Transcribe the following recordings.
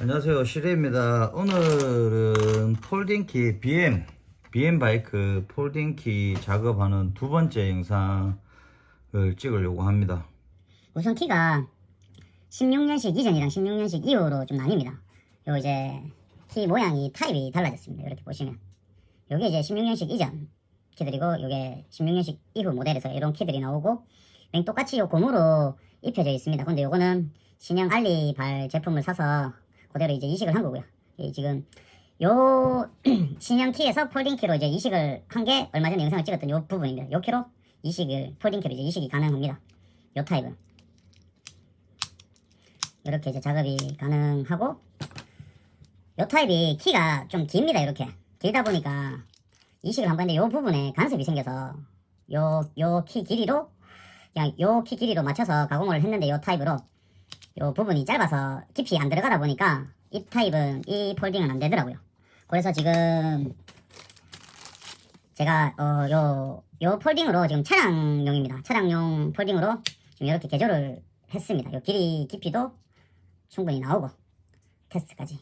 안녕하세요 시레입니다 오늘은 폴딩키 BM BM 바이크 폴딩키 작업하는 두 번째 영상을 찍으려고 합니다 우선 키가 16년식 이전이랑 16년식 이후로 좀 나뉩니다. 요 이제 키 모양이 타입이 달라졌습니다. 이렇게 보시면 요게 이제 16년식 이전 키들이고 요게 16년식 이후 모델에서 이런 키들이 나오고 맹 똑같이 요 고무로 입혀져 있습니다. 근데 요거는 신형 알리발 제품을 사서 그대로 이제 이식을 한 거고요. 이 지금 요 신형 키에서 폴딩 키로 이제 이식을 한 게 얼마 전에 영상을 찍었던 요 부분입니다. 요 키로 이식을 폴딩 키로 이제 이식이 가능합니다. 요 타입은 이렇게 이제 작업이 가능하고 요 타입이 키가 좀 깁니다 이렇게 길다 보니까 이식을 한번 했는데 요 부분에 간섭이 생겨서 요 요 키 길이로 그냥 요 키 길이로 맞춰서 가공을 했는데 요 타입으로 요 부분이 짧아서 깊이 안 들어가다 보니까 이 타입은 이 폴딩은 안 되더라고요. 그래서 지금 제가 어 요 요 폴딩으로 지금 차량용입니다. 차량용 폴딩으로 지금 이렇게 개조를 했습니다. 요 길이 깊이도 충분히 나오고 테스트까지.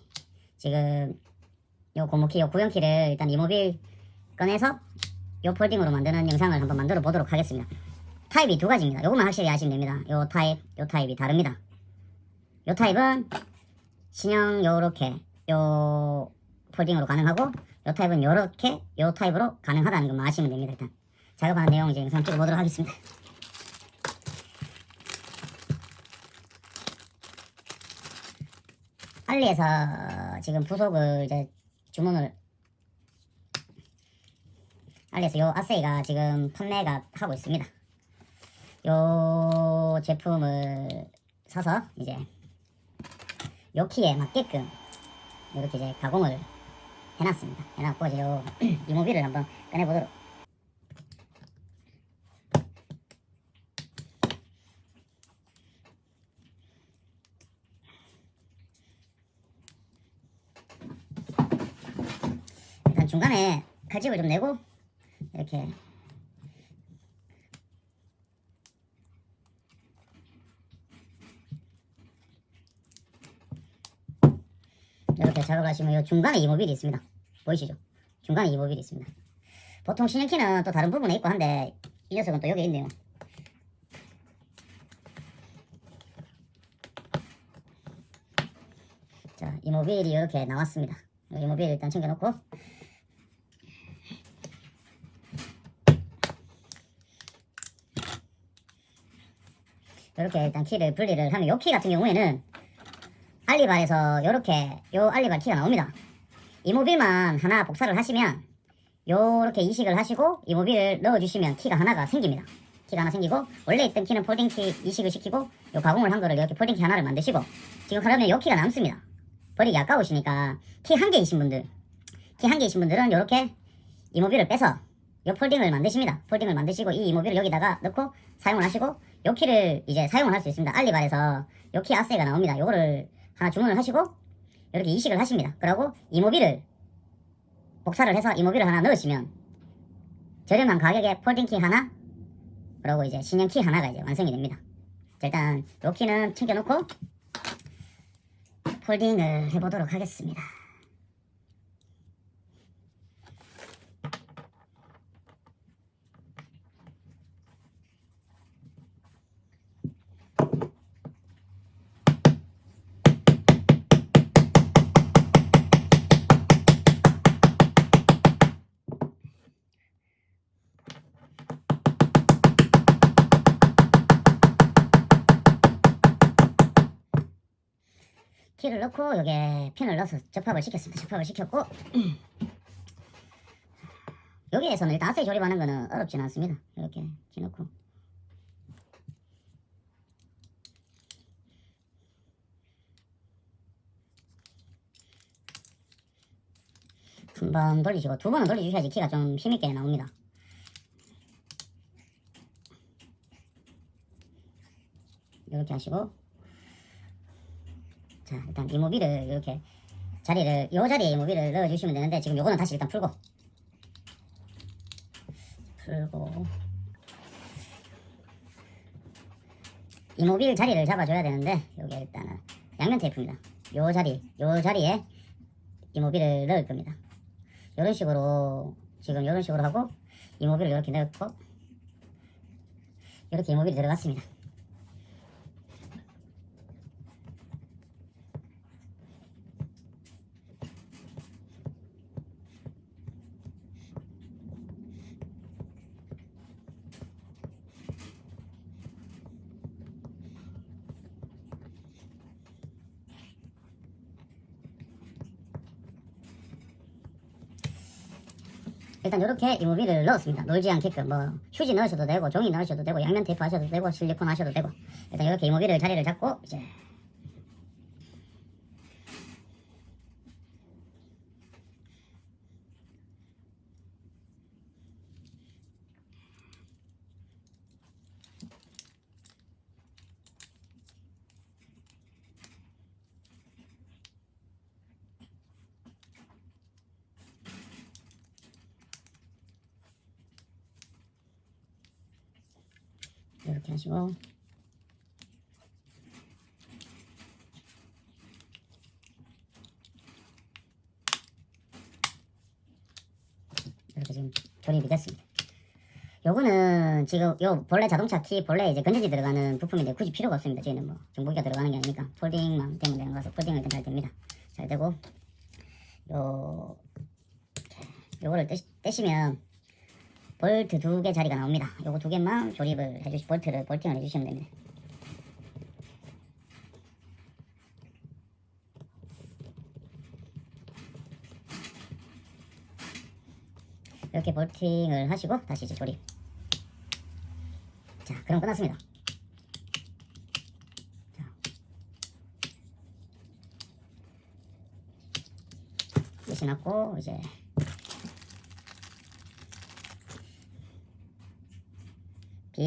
지금 요 고무키 요 구형키를 일단 이모빌 꺼내서 요 폴딩으로 만드는 영상을 한번 만들어 보도록 하겠습니다. 타입이 두 가지입니다. 요것만 확실히 아시면 됩니다. 요 타입 요 타입이 다릅니다 요 타입은 신형 요렇게 요 폴딩으로 가능하고 요 타입은 요렇게 요 타입으로 가능하다는 것만 아시면 됩니다 일단 작업하는 내용 이제 영상 찍어보도록 하겠습니다 알리에서 지금 부속을 이제 주문을 알리에서 요 아세이가 지금 판매가 하고 있습니다. 요 제품을 사서 이제 요 키에 맞게끔 이렇게 이제 가공을 해놨습니다. 해놨고 이제 요 이모비를 한번 꺼내보도록. 일단 중간에 칼집을 좀 내고 이렇게 이렇게 작업을 하시면 요 중간에 이모빌이 있습니다. 보이시죠? 중간에 이모빌이 있습니다. 보통 신형키는 또 다른 부분에 있고 한데 이 녀석은 또 여기 있네요. 자, 이모빌이 이렇게 나왔습니다. 이모빌 일단 챙겨놓고 이렇게 일단 키를 분리를 하면 요키 같은 경우에는 알리발에서 요렇게 요 알리발 키가 나옵니다. 이 모빌만 하나 복사를 하시면 요렇게 이식을 하시고 이 모빌을 넣어주시면 키가 하나가 생깁니다. 키가 하나 생기고 원래 있던 키는 폴딩 키 이식을 시키고 요 가공을 한 거를 이렇게 폴딩 키 하나를 만드시고 지금 그러면 요 키가 남습니다. 버리기 아까우시니까 키 한 개이신 분들 키 한 개이신 분들은 요렇게 이 모빌을 빼서 요 폴딩을 만드십니다. 폴딩을 만드시고 이 이모빌을 여기다가 넣고 사용을 하시고 요 키를 이제 사용을 할 수 있습니다. 알리발에서 요 키 아세가 나옵니다. 요거를 하나 주문을 하시고 이렇게 이식을 하십니다. 그리고 이모빌을 복사를 해서 이모빌을 하나 넣으시면 저렴한 가격에 폴딩 키 하나 그리고 이제 신형 키 하나가 이제 완성이 됩니다. 자, 일단 요 키는 챙겨놓고 폴딩을 해보도록 하겠습니다. 키를 넣고 여기에 핀을 넣어서 접합을 시켰습니다. 접합을 시켰고 여기에서는 일단 아세이 조립하는 거는 어렵진 않습니다. 이렇게 키 넣고 한 번 돌리시고 두 번은 돌려주셔야지 키가 좀 힘있게 나옵니다. 이렇게 하시고 자 일단 이모비를 이렇게 자리를 요 자리에 이모비를 넣어주시면 되는데 지금 요거는 다시 일단 풀고 풀고 이모빌 자리를 잡아줘야 되는데 요게 일단은 양면 테이프입니다 요 자리, 요 자리에 이모비를 넣을 겁니다. 이런 식으로 지금 이런 식으로 하고 이모비를 이렇게 넣고 이렇게 이모비를 들어갔습니다. 일단 이렇게 이모비를 넣었습니다. 놀지 않게끔 뭐 휴지 넣으셔도 되고 종이 넣으셔도 되고 양면 테이프 하셔도 되고 실리콘 하셔도 되고 일단 이렇게 이모비를 자리를 잡고 이제 이렇게 하시고 이렇게 지금 조립이 됐습니다. 요거는 지금 요 본래 자동차 키 본래 이제 건전지 들어가는 부품인데 굳이 필요가 없습니다. 저희는 뭐 정보기가 들어가는 게 아니니까 폴딩만 되면 되는 거라서 폴딩을 일단 잘 됩니다. 잘 되고 요 요거를 떼, 떼시면 볼트 두 개 자리가 나옵니다. 요거 두 개만 조립을 해주시 볼트를 볼팅을 해주시면 됩니다. 이렇게 볼팅을 하시고 다시 이제 조립. 자, 그럼 끝났습니다. 자. 끝이 났고 이제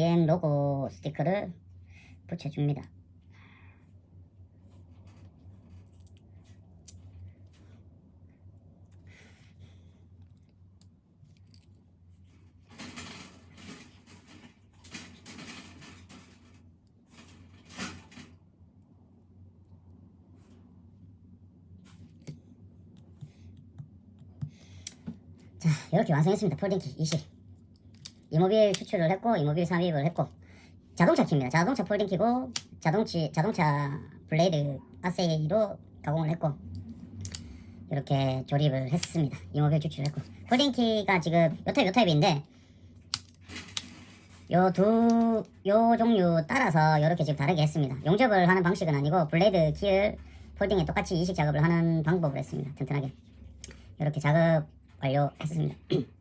BM 로고 스티커를 붙여줍니다. 자, 이렇게 완성했습니다. 폴딩키 20. 이모빌 추출을 했고 이모빌 삽입을 했고 자동차 키입니다. 자동차 폴딩 키고 자동치 자동차 블레이드 아세이로 가공을 했고 이렇게 조립을 했습니다. 이모빌 추출했고 폴딩 키가 지금 요 타입 요 타입인데 요 두 요 종류 따라서 이렇게 지금 다르게 했습니다. 용접을 하는 방식은 아니고 블레이드 키를 폴딩에 똑같이 이식 작업을 하는 방법을 했습니다. 튼튼하게 이렇게 작업 완료했습니다.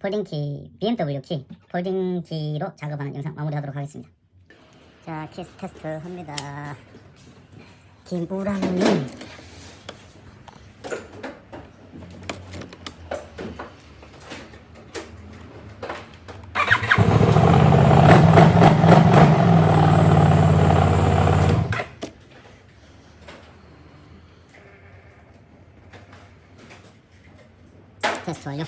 폴딩키, BMW 키, 폴딩키로 작업하는 영상 마무리하도록 하겠습니다. 자, 키스 테스트 합니다. 김우랑님. 테스트 완료.